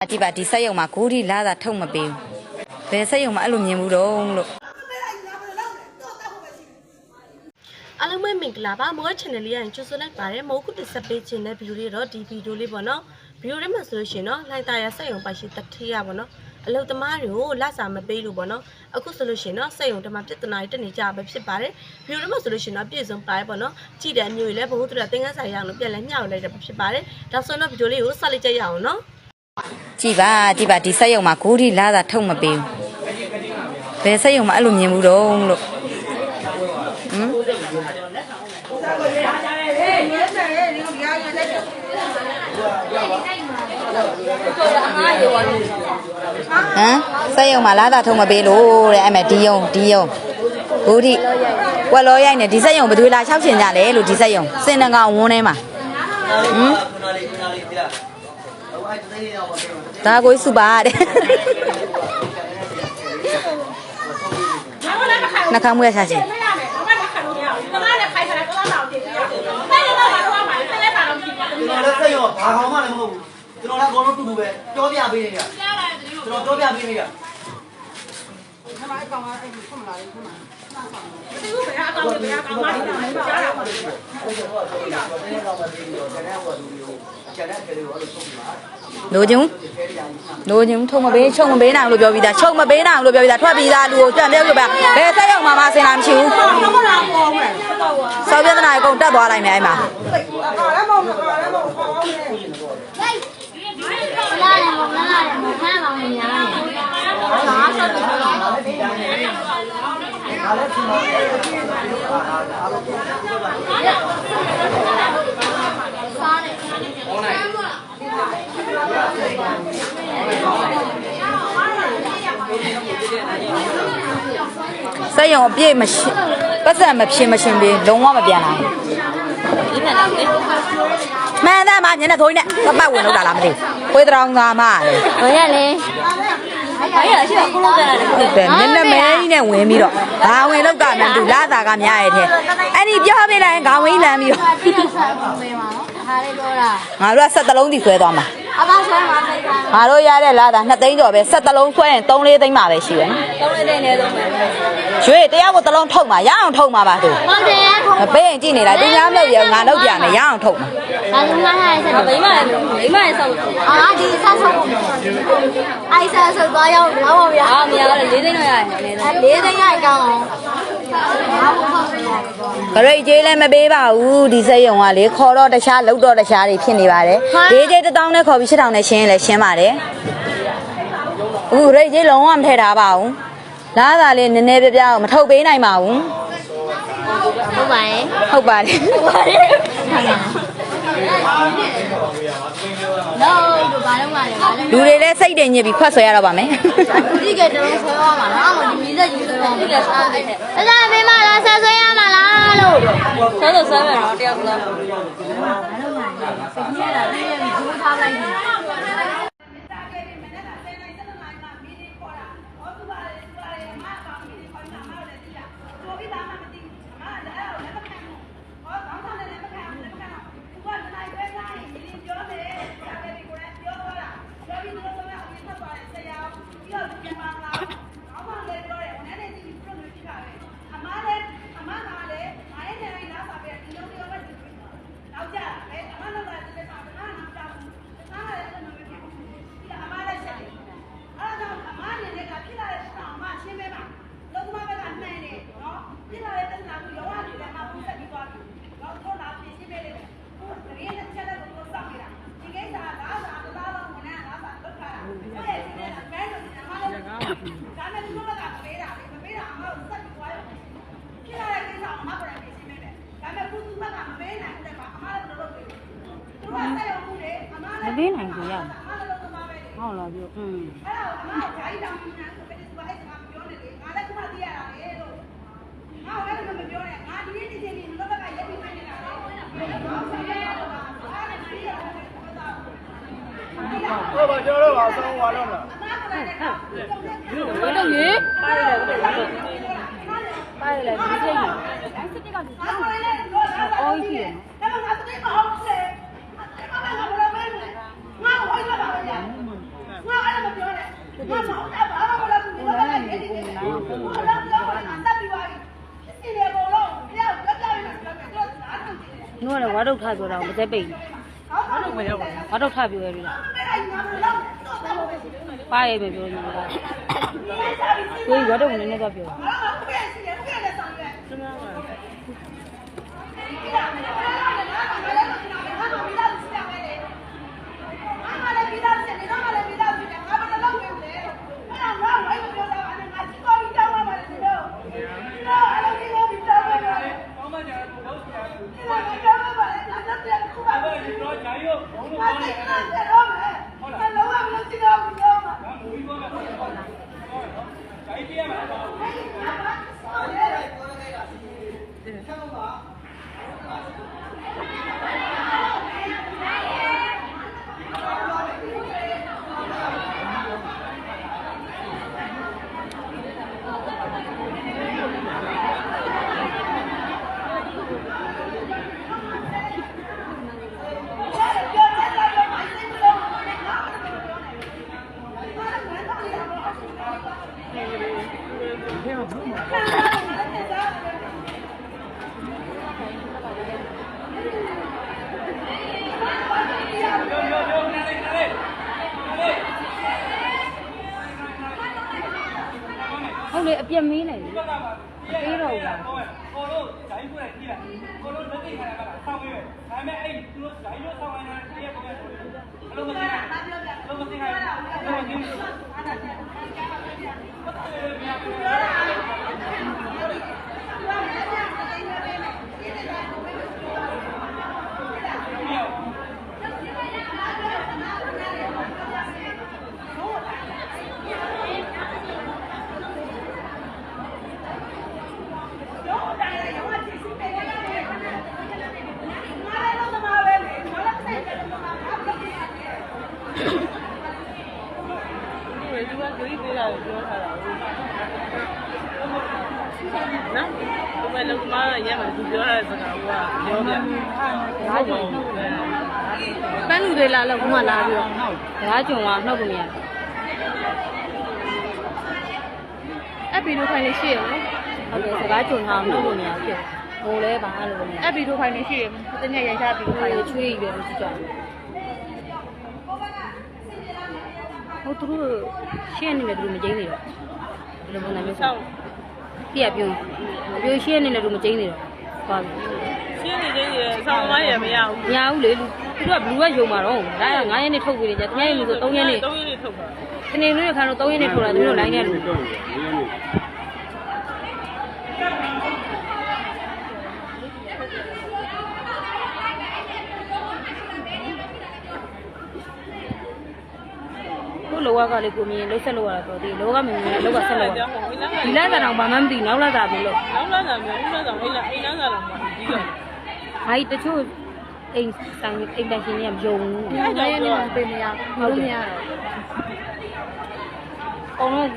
ကြည့်ပါဒီဆက်ရုံမှာကိုဒီလာတာထုတ်မပေးဘူးဘယ်ဆက်ရုံမှာအဲ့လိုမြင်ဘူးတော့လို့အားလုံးပဲမင်္ဂလာပါမော channel လေးရရင်ကြိုဆိုလိုက်ပါတယ်မဟုတ်ခုတစ်ဆက်ပေးခြင်းတဲ့ဗီဒီယိုလေးတော့ဒီဗီဒီယိုလေးပေါ့နော်ဗီဒီယိုလေးမှာဆိုလို့ရှိရင်တော့လှိုင်းသားရစက်ရုံပိုင်ရှိတတိယပေါ့နော်အလုတ်သမားတွေကိုလစာမပေးလို့ပေါ့နော်အခုဆိုလို့ရှိရင်တော့စက်ရုံတမပြဿနာတွေတက်နေကြပဲဖြစ်ပါတယ်ဗီဒီယိုလေးမှာဆိုလို့ရှိရင်တော့ပြည့်စုံပါတယ်ပေါ့နော်ကြည့်တဲ့အမျိုးတွေလည်းဘ ഹു တူတာသင်္ကန်းဆိုင်ရအောင်လို့ပြန်လဲမျှဝေလိုက်တာဖြစ်ပါတယ်ဒါဆိုရင်တော့ဗီဒီယိုလေးကိုဆက်လိုက်ကြရအောင်နော် ကြည့်ပါကြည့်ပါဒီဆက်ရုံမှာကိုဒီလာတာထုတ်မပေးဘူးဘယ်ဆက်ရုံမှာအဲ့လိုမြင်ဘူးတော့လို့ဟမ်ဟမ်ဆက်ရုံမှာလာတာထုတ်မပေးလို့တဲ့အဲ့မဲ့ဒီယုံဒီယုံကိုဒီဝက်လောရိုက်နေဒီဆက်ရုံဘယ်သူလာချောက်ချင်ကြလဲလို့ဒီဆက်ရုံစင်နကောင်ဝန်းထဲမှာဟမ် ဒါကိုစုပါတဲ့နှခမ်းမွေးရှာချင်းကျွန်တော်လည်းစိတ်ရောဘာကောင်မှလည်းမဟုတ်ဘူးကျွန်တော်လည်းအကုန်လုံးတူတူပဲပြောပြပေးနေရကျွန်တော်ပြောပြပေးနေရလိုချင်လိုချင်ထုံမပေးချုံမပေးနိုင်လို့ပြောပြီးသားချုံမပေး နိုင်လို့ပြောပြီးသားထွက်ပြီးသားလူကိုကြံပြောပြပါဘယ်ဆက်ရောက်မှမဆင်လာမရှိဘူးစောပြဿနာအကုန်တက်သွားလိုက်မယ်အဲ့မှာလာတယ်မဟုတ်လာတယ်မဟုတ်ဖမ်းပါမညာတယ် ဆက်ရုံအပြည့်မရှိပတ်စံမဖြစ်မရှင်ပြီးလုံးဝမပြန်လာဘူးမှန်တယ်မညနေထိုးနေသပတ်ဝင်လို့တာလားမသိဘူးခွေးတောင်သားမလေဘယ်ရလဲအဲ့ရရှိကလုံးတယ်ဟုတ်တယ်မျက်နှာမဲကြီးနဲ့ဝင်ပြီးတော့ဘာဝင်လောက်ကမှန်တူလာတာကများရဲ့တဲ့အဲ့ဒီပြောပြလိုက်ရင်ခေါင်းဝင်းလမ်းပြီးတော့ ဒီစားပေးပါနော်ဒါလေးပြောတာငါတို့ကဆက်တလုံးစီဆွဲသွားမှာအမဆွဲမှာပေးတာငါတို့ရတဲ့လာတာ2သိန်းကျော်ပဲဆက်တလုံးဆွဲရင်3 4သိန်းမှာပဲရှိတယ်နော်3လေးနဲ့သုံးမယ်ရွေးတရားကိုတလုံးထုတ်မှာရအောင်ထုတ်မှာပါသူဟုတ်တယ်ထုံးမပေးရင်ကြည့်နေလိုက်သူများမလုပ်ရငါလုပ်ပြမယ်ရအောင်ထုတ်မှာဒါကငါးဟာဆက်မိမလည်းမိမလည်းဆောက်အာဒီဆက်ဆောက်အိုက်ဆာဆောက်သွားရောက်တော့ပါဗျာအာမရတော့၄သိန်းတော့ရတယ်၄သိန်းရကောင်းအောင်ဘာမှမဟုတ်ဘူး ဂရိတ်ကြီးလည်းမပေးပါဘူးဒီစက်ရုံကလေခေါ်တော့တခြားလုပ်တော့တခြားတွေဖြစ်နေပါတယ်ဒီကြီးတစ်တောင်းနဲ့ခေါ်ပြီး8000နဲ့ရှင်းရင်လည်းရှင်းပါတယ်အခုဂရိတ်ကြီးလုံးဝမထည့်ထားပါဘူးလားသာလေးနည်းနည်းပြပြမထုတ်ပေးနိုင်ပါဘူးဟုတ်ပါရဲ့ဟုတ်ပါတယ်ဟုတ်ပါရဲ့ နော်ဒီဘာလို့မလဲဘာလဲလူတွေလည်းစိတ်တင်ညစ်ပြီးခွက်ဆွဲရတော့ပါမယ်ဒီကတလုံးဆွဲရမှာလားမဒီမီလက်ကြီးဆွဲရမှာဒီကစားအဲ့ဒါအဲ့ဒါမင်းမလားဆက်ဆွဲရမှာလားလို့ဆွဲလို့ဆွဲမယ်တော့တယောက်လားဘာလို့မလဲစိတ်ကြီးရတာပြည့်ရပြီးဒူးထားလိုက်တ ဟုတ်လားပြောอืมဟုတ်ပါကျွန်တော်တို့ပါဆောင်းသွားတော့မလားတော့ရေအော်ကြီးရနော် ကိုကိုကိုလာနေကိုမနာကိုမနာ နိုးရဝါဒုတ်ထဆိုတာမသက်ပိတ်ဝါဒုတ်မရောက်ဝါဒုတ်ထပြောရပြီလားပါရဲ့ပဲပြောနေလားကိုဝါဒုတ်နည်းနည်းတော့ပြော ဟု တ်လေအပြက်မင်းနေလေပေးတော့ဘူးလားကိုလို့ဂျိုင်းကိုလိုက်ကြည့်လိုက်ကိုလို့လက်သိခါရကဆောင်းပေးမယ်ဒါပေမဲ့အဲ့ဒီသူတို့ဂျိုင်းလို့ဆောင်းနေတာတည်းပုံစံဆိုတယ်အလုံးမသိနိုင်အလုံးမသိနိုင်အလုံးမသိနိုင် သူကဂရိသေးတာပြောထားတာဟုတ် နော်ဒီမဲ့လုံးမရဲမှာသူပြောတဲ့စကားကပြောပြဒါကြောင့်ပန်းလူတွေလာလို့ဘုမလာပြီးတော့ဒါကြောင့်ကနှုတ်ကုန်ရအဲ့ဗီဒီယိုဖိုင်လေးရှိရနော်ဟုတ်တယ်စကားကြုံတာနှုတ်ကုန်ရဖြစ်ဘိုးလဲပါလို့နေအဲ့ဗီဒီယိုဖိုင်လေးရှိရတကယ်ရိုက်ထားဗီဒီယိုဖိုင်လေးချွေးပြီးတော့ကြည့်ကြဟုတ်သူတို့ရှင်းနေတယ်သူတို့မကျင်းနေတော့ဒီလိုပုံစံမျိုးဆောက် ပြပြပြုံးပြုံးရှင်းနေတယ်သူမကျင်းနေတော့သွားပြီရှင်းနေချင်းရဆောင်းမရမရဘူး။ညာဘူးလေလူသူကဘလူးကယုံမှာတော့ဒါက9ရက်နေ့ထုတ်ပြီးကြတယ်။ညရက်နေ့ဆို3ရက်နေ့3ရက်နေ့ထုတ်ပါတနေ့နေ့ခါတော့3ရက်နေ့ထုတ်တာသူတို့လိုင်းနေလို့ ကိုလောကကလေးကိုမြင်လှုပ်ဆက်လို့ရတာတော့ဒီလောကမမြင်ရင်လောကဆက်လို့ရဒီလကတော့ဘာမှမသိနောက်လာတာပဲလို့နောက်လာတာမျိုးဦးလာတာအိမ်လာအိမ်လာတာတော့မဒီကဟာဒီတချို့အိမ်ဆိုင်အိမ်တန်ရှင်တွေကမယုံဘူးညနေနေမှာပြင်နေရဟုတ်တယ်အကုန်လုံး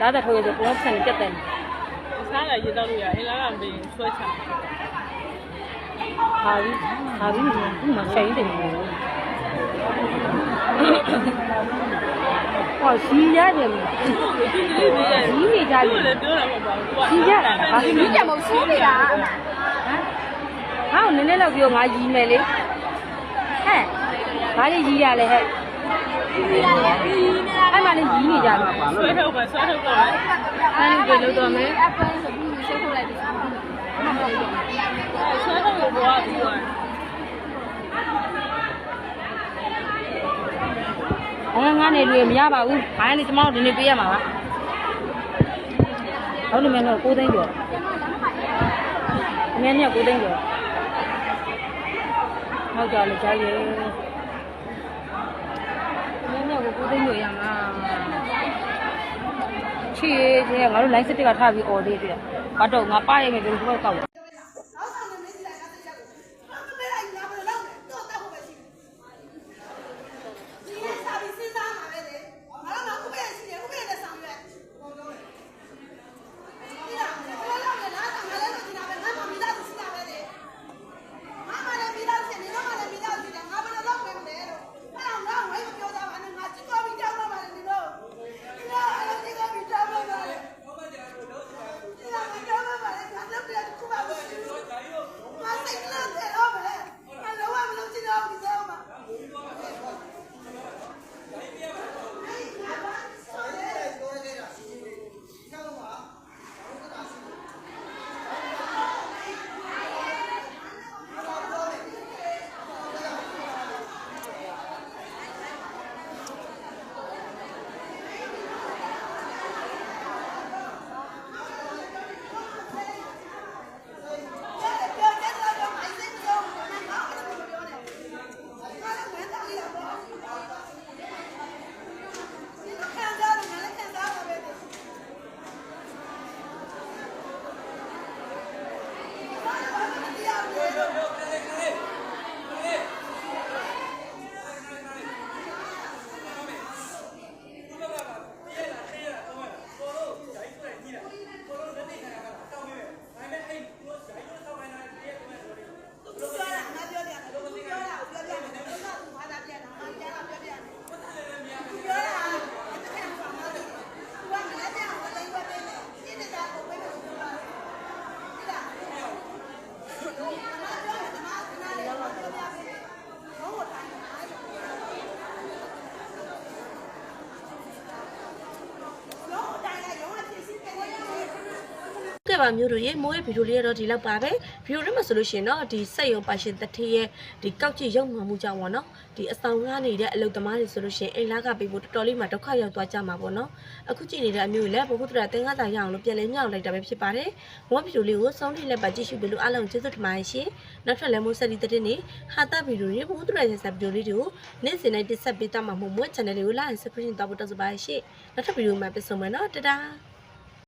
လာတဲ့ထိုးရဆိုအကုန်လုံးဆန်ပြတ်တယ်စားလာရေတော့လို့ရအိမ်လာကမပြင်ဆွဲချဟာပြီဟာပြီဒီမှာဆိုင်တယ်မျိုး ဟောစီရတယ်စီနေကြပြီလည်းပြောတာမဟုတ်ပါဘူးစီရတာဘာဖြစ်လို့ကြမစီနေတာဟမ်ဟောနည်းနည်းတော့ပြောငါရီမယ်လေဟဲ့ဘာလို့ရီရလဲဟဲ့အဲ့မှလည်းရီနေကြမှာပါဆွဲထုတ်ပါဆွဲထုတ်ပါအဲ့ဒီလိုတော့မယ်ဆွဲထုတ်ရတော့ပြီးသွား။ ငါငါနေလူမရပါဘူး။ဘာလဲကျမတို့ဒီနေ့ပေးရမှာပါ။ဟုတ်လို့မြန်တော့9သိန်းကျော်။အမြန်နဲ့9သိန်းကျော်။ဟုတ်ကြလေကြားရဲ့။အမြန်နဲ့9သိန်းကျော်ရမှာ။ချီရဲ့ငါတို့ line စစ်တကထားပြီး order ပြတယ်။ဘာတော့ငါပါရမယ်ဘယ်လိုကောက် ကဲ့ပါမျိုးတို့ရေမိုးရဲ့ဗီဒီယိုလေးကတော့ဒီလောက်ပါပဲဗီဒီယိုထဲမှာဆိုလို့ရှိရင်တော့ဒီစက်ရုံပါရှင်တတိရဲ့ဒီကောက်ကြည့်ရုံမှမှုကြောင့်ပေါ့နော်ဒီအဆောင်ကားနေတဲ့အလုပ်သမားတွေဆိုလို့ရှိရင်အိမ်လာကပေးဖို့တော်တော်လေးမှဒုက္ခရောက်သွားကြမှာပေါ့နော်အခုကြည့်နေတဲ့အမျိုးလည်းဘုဟုတ္တရာတင်ကားသာရအောင်လို့ပြန်လဲမြောက်လိုက်တာပဲဖြစ်ပါတယ်မောဗီဒီယိုလေးကိုစောင်းထိလက်ပါကြည့်ရှုပြီးလို့အားလုံးကျေးဇူးတင်ပါတယ်ရှင်နောက်ထပ်လည်းမိုးဆက်ဒီတဲ့နေဟာတာဗီဒီယိုတွေဘုဟုတ္တရာရဲ့ဆက်ဗီဒီယိုလေးတွေကိုနေ့စဉ်တိုင်းတက်ဆက်ပေးတတ်မှာမို့မို့ channel လေးကို like and subscribe တောက်ဖို့တောက်စပါရှင်နောက်ထပ်ဗီဒီယိုမှာပြန်ဆုံမယ်နော်တဒါ